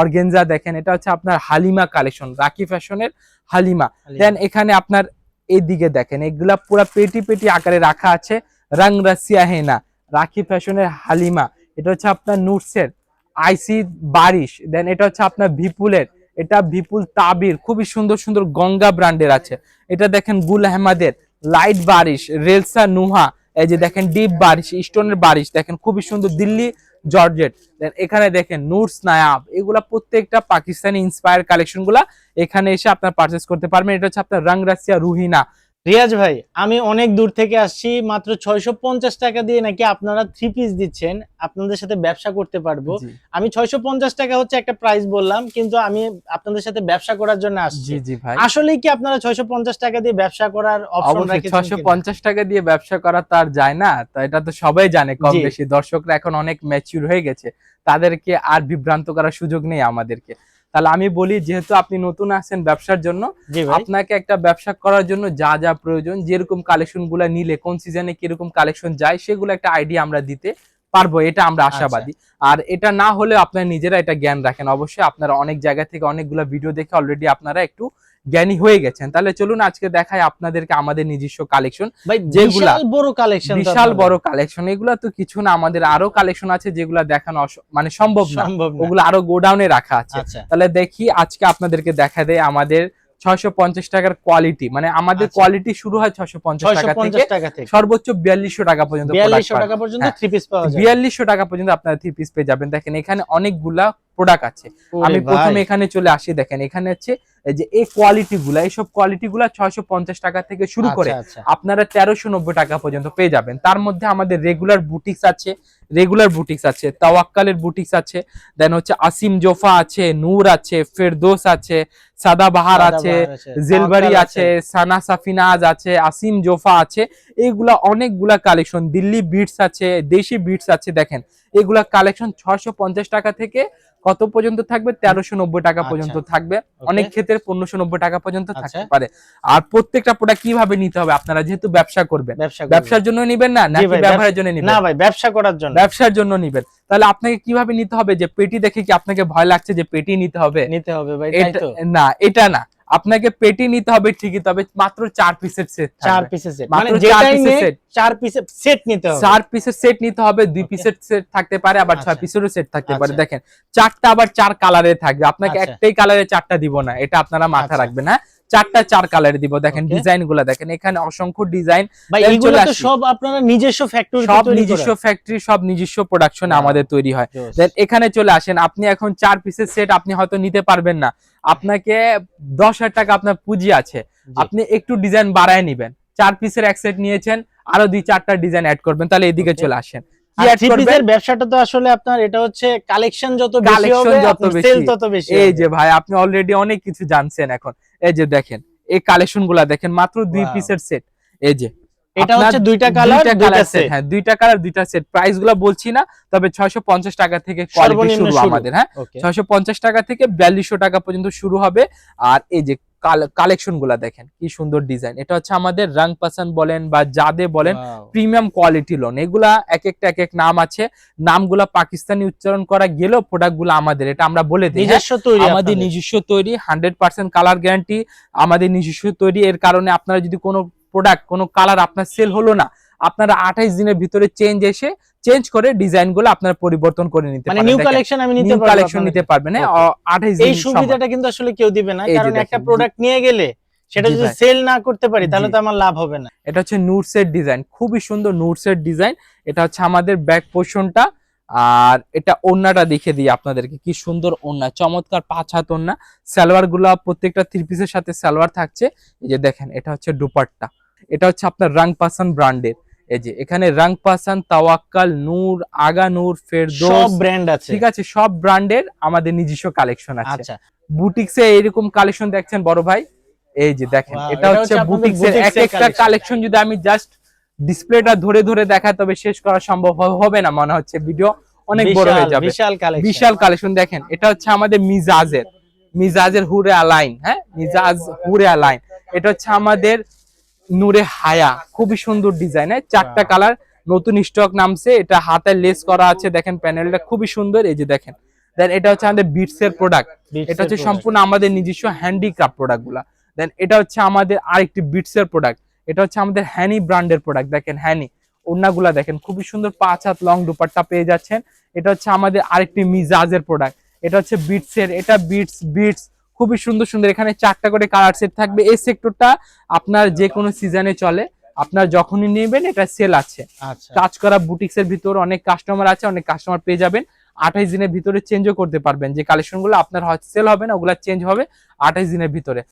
Organza দেখেন এটা হচ্ছে আপনার হালিমা কালেকশন রাখি ফ্যাশনের হালিমা। দেন এখানে আপনার এইদিকে দেখেন এগুলা পুরো পেটি পেটি আকারে রাখা আছে রং রাসিয়া হেনা রাখি ফ্যাশনের হালিমা। এটা হচ্ছে আপনার নুটসের আইসি বারিশ। দেন এটা হচ্ছে আপনার ভিপুলের এটা ভিপুল তাবির খুবই সুন্দর সুন্দর গঙ্গা ব্র্যান্ডের আছে। এটা দেখেন গুল আহমদের লাইট বারিশ রেলসা নুহা এই যে দেখেন ডিপ বারিশ স্টোনের বারিশ দেখেন খুবই সুন্দর দিল্লি জর্জেট। দেন এখানে দেখেন নুরস নায়াব, এগুলা প্রত্যেকটা পাকিস্তানি ইন্সপায়ার কালেকশনগুলা এখানে এসে আপনার পারচেস করতে পারবেন। এটা হচ্ছে আপনার রং রাসিয়া রুহিনা। রিয়াজ ভাই আমি অনেক দূর থেকে আসছি মাত্র ছয়শো পঞ্চাশ টাকা দিয়ে নাকি আপনারা থ্রি পিস দিচ্ছেন আপনাদের সাথে ব্যবসা করতে পারব। আমি ছয়শো পঞ্চাশ টাকা হচ্ছে একটা প্রাইস বললাম কিন্তু আমি আপনাদের সাথে ব্যবসা করার জন্য আসছি। আসলে কি আপনারা ছয়শো পঞ্চাশ টাকা দিয়ে ব্যবসা করার ছয়শো পঞ্চাশ টাকা দিয়ে ব্যবসা করা তো আর যায় না তো এটা তো সবাই জানে কম বেশি। দর্শকরা এখন অনেক ম্যাচিউর হয়ে গেছে তাদেরকে আর বিভ্রান্ত করার সুযোগ নেই আমাদেরকে। তাহলে আমি বলি যেহেতু আপনি নতুন আছেন ব্যবসার জন্য আপনাকে একটা ব্যবসা করার জন্য যা যা প্রয়োজন যেরকম কালেকশনগুলা নিলে কোন সিজনে কীরকম কালেকশন যায় সেগুলো একটা আইডিয়া আমরা দিতে পারব এটা আমরা আচ্ছা। আশাবাদী। আর এটা না হলে আপনারা নিজেরা এটা জ্ঞান রাখেন। অবশ্যই আপনারা অনেক জায়গা থেকে অনেকগুলো ভিডিও দেখে অলরেডি আপনারা একটু জ্ঞানী হয়ে গেছেন। তাহলে চলুন আজকে দেখাই আপনাদেরকে আমাদের নিজস্ব কালেকশন যেগুলা- বিশাল বড় কালেকশন বিশাল বড় কালেকশন এগুলা তো কিছু না আমাদের আরও কালেকশন আছে যেগুলা দেখানো মানে সম্ভব না। ওগুলো আরও গোডাউনে রাখা আছে। আচ্ছা। তাহলে দেখি আজকে আপনাদেরকে দেখা দেয় আমাদের ছয়শো পঞ্চাশ টাকার কোয়ালিটি মানে আমাদের আচ্ছা। কোয়ালিটি শুরু হয় ছয়শো পঞ্চাশ টাকা থেকে। সর্বোচ্চ বিয়াল্লিশশো টাকা পর্যন্ত বিয়াল্লিশশো টাকা পর্যন্ত হ্যাঁ। থ্রি পিস বিয়াল্লিশশো টাকা পর্যন্ত আপনারা থ্রি পিস পেয়ে যাবেন। দেখেন এখানে অনেকগুলা প্রোডাক্ট আছে। আমি প্রথমে এখানে চলে আসি। দেখেন এখানে হচ্ছে এই যে এই কোয়ালিটি গুলা এইসব কোয়ালিটি গুলা ছয়শো পঞ্চাশ টাকা থেকে শুরু করে আচ্ছা, আচ্ছা। আপনারা তেরোশো নব্বই টাকা পর্যন্ত পেয়ে যাবেন। তার মধ্যে আমাদের রেগুলার বুটিক্স আছে রেগুলার বুটিক্স আছে তাওয়াক্কালের বুটিক্স আছে দেন হচ্ছে আসিম জোফা আছে নূর আছে ফেরদোস আছে সাদাবাহার আছে সাদাবাহার আছে, জেলবাড়ি আছে সানা সাফিনাজ আছে আসিম জোফা আছে এগুলা অনেকগুলা কালেকশন দিল্লি বিটস আছে দেশি বিটস আছে দেখেন। এগুলা কালেকশন ছয়শো পঞ্চাশ টাকা থেকে কত পর্যন্ত থাকবে? তেরোশো নব্বই টাকা আচ্ছা। পর্যন্ত থাকবে। অনেক ক্ষেত্রে পনেরোশো নব্বই টাকা পর্যন্ত আচ্ছা। থাকতে পারে। আর প্রত্যেকটা প্রোডাক্ট কীভাবে নিতে হবে? আপনারা যেহেতু ব্যবসা করবেন। ব্যবসা ব্যবসার জন্য নিবেন না? নাকি ব্যবহারের জন্য নিবেন? না ভাই ব্যবসা করার জন্য। ব্যবসার জন্য নিবেন। তাহলে আপনাকে কীভাবে নিতে হবে? যে পেটি দেখে কি আপনাকে ভয় লাগছে যে পেটি নিতে হবে? নিতে হবে ভাই না এটা না। আপনাকে পেটি নিতে হবে ঠিকই তবে মাত্র চার পিসের সেট চার পিসের সেট মানে যেটাই নে, set। চার পিসের সেট নিতে হবে চার পিসের সেট নিতে হবে দুই পিসের সেট থাকতে পারে আবার ছয় আচ্ছা। পিসেরও সেট থাকতে পারে আচ্ছা। দেখেন চারটা আবার চার কালারে থাকবে আপনাকে আচ্ছা। একটাই কালারে চারটা দিব না এটা আপনারা মাথা আচ্ছা। রাখবেন হ্যাঁ চারটা চার কালার দিব। দেখেন ডিজাইনগুলা দেখেন এখানে অসংখ্য ডিজাইন। সব আপনারা নিজস্ব ফ্যাক্টরি সব নিজস্ব ফ্যাক্টরি সব নিজস্ব প্রোডাকশনে. আমাদের তৈরি হয়। দেন এখানে চলে আসেন আপনি এখন চার পিসের সেট আপনি হয়তো নিতে পারবেন না। আপনাকে দশ হাজার টাকা আপনার পুঁজি আছে। আপনি একটু ডিজাইন বাড়ায় নিবেন। চার পিসের এক সেট নিয়েছেন আরও দুই চারটা ডিজাইন অ্যাড করবেন। তাহলে এদিকে চলে আসেন। ব্যবসাটা তো আসলে আপনার এটা হচ্ছে কালেকশন যত বেশি হবে। সেল তত বেশি এই যে ভাই আপনি অলরেডি অনেক কিছু জানছেন এখন। এই যে দেখেন এই কালেকশনগুলা দেখেন মাত্র দুই পিসের সেট এই যে এটা হচ্ছে দুইটা কালার দুইটা দুইটা সেট সেট হ্যাঁ দুইটা কালার দুইটা সেট প্রাইসগুলো বলছি না তবে ছয়শো পঞ্চাশ টাকা থেকে কোয়ালিটি শুরু। আমাদের হ্যাঁ? ওকে ছয়শো পঞ্চাশ টাকা থেকে বিয়াল্লিশশো টাকা পর্যন্ত শুরু হবে। আর এই যে কালেকশনগুলা দেখেন কি সুন্দর ডিজাইন এটা হচ্ছে আমাদের রং পাসান বলেন বা জাদে বলেন প্রিমিয়াম কোয়ালিটি লোন এগুলা এক একটা এক এক নাম আছে নামগুলা পাকিস্তানি উচ্চারণ করা গেলেও প্রোডাক্টগুলো আমাদের। এটা আমরা বলে দিই হ্যাঁ? নিজস্ব তৈরি আমাদের নিজস্ব তৈরি হান্ড্রেড পার্সেন্ট কালার গ্যারান্টি আমাদের নিজস্ব তৈরি। এর কারণে আপনারা যদি কোনো প্রোডাক্ট কোনো কালার আপনার সেল হলো না আপনারা আঠাইশ দিনের ভিতরে চেঞ্জ এসে চেঞ্জ করে ডিজাইনগুলো আপনার পরিবর্তন করে নিতে পারেন। নিউ কালেকশন আমি নিতে পারব কালেকশন নিতে পারবেন হ্যাঁ Okay. আঠাইশ এই সুবিধাটা কিন্তু আসলে কেউ দিবে না কারণ একটা প্রোডাক্ট নিয়ে গেলে সেটা যদি সেল না করতে পারি তাহলে তো আমার লাভ হবে না। এটা হচ্ছে নুটসের ডিজাইন খুবই সুন্দর নুটসের ডিজাইন এটা হচ্ছে আমাদের ব্যাক পোর্শনটা আর এটা ওন্নাটা দেখে দিই আপনাদেরকে কি সুন্দর ওন্না চমৎকার পাঁচ হাত ওন্না সালোয়ারগুলা প্রত্যেকটা থ্রি পিসের সাথে সালোয়ার থাকছে। এই যে দেখেন এটা হচ্ছে দুপাট্টা। এটা হচ্ছে আপনার রাং পাসান ব্র্যান্ডের এই যে এখানে রাং পাসান তাওয়াক্কাল নূর আগা নূর সব ব্র্যান্ড আছে। ঠিক আছে সব ব্র্যান্ডের আমাদের নিজস্ব কালেকশন আছে। আচ্ছা। বুটিক্সে এরকম কালেকশন দেখছেন বড় ভাই? এই যে দেখেন এটা হচ্ছে বুটিক্সের এক একটা কালেকশন। যদি আমি জাস্ট ডিসপ্লেটা ধরে ধরে দেখাই তবে শেষ করা সম্ভব হবে না মনে হচ্ছে ভিডিও অনেক বড় হয়ে যাবে। বিশাল কালেকশন বিশাল কালেকশন দেখেন এটা হচ্ছে আমাদের মিজাজের। মিজাজের হুরে আলাইন হ্যাঁ? মিজাজ হুরে আলাইন এটা হচ্ছে আমাদের নূরে হায়া। খুবই সুন্দর ডিজাইন হ্যাঁ? চারটা কালার নতুন স্টক নামছে এটা হাতে লেস করা আছে দেখেন প্যানেলটা খুবই সুন্দর এই যে দেখেন। দেন এটা হচ্ছে আমাদের বিটস এর প্রোডাক্ট এটা হচ্ছে সম্পূর্ণ আমাদের নিজস্ব হ্যান্ডিক্রাফট প্রোডাক্টগুলা। দেন এটা হচ্ছে আমাদের আরেকটি বিটস এর প্রোডাক্ট এটা হচ্ছে আমাদের হ্যানি ব্র্যান্ডের প্রোডাক্ট দেখেন হ্যানি ওড়নাগুলা দেখেন খুবই সুন্দর পাঁচ হাত লং দুপাট্টা পেয়ে যাচ্ছেন। এটা হচ্ছে আমাদের আরেকটি মিজাজের প্রোডাক্ট এটা হচ্ছে বিটস এর এটা বিটস বিটস খুবই সুন্দর সুন্দর। এখানে চারটা করে কালার সেট থাকবে। এই সেক্টরটা আপনার যে কোনো সিজনে চলে। আপনার যখনই নেবেন এটা সেল আছে। টাচ কাজ করা বুটিক্স এর ভিতর অনেক কাস্টমার আছে অনেক কাস্টমার পেয়ে যাবেন। আঠাইশ দিনের ভিতরে চেঞ্জও করতে পারবেন। যে কালেকশনগুলো আপনার হয়তো সেল হবে না ওগুলা চেঞ্জ হবে আঠাইশ দিনের ভিতরে।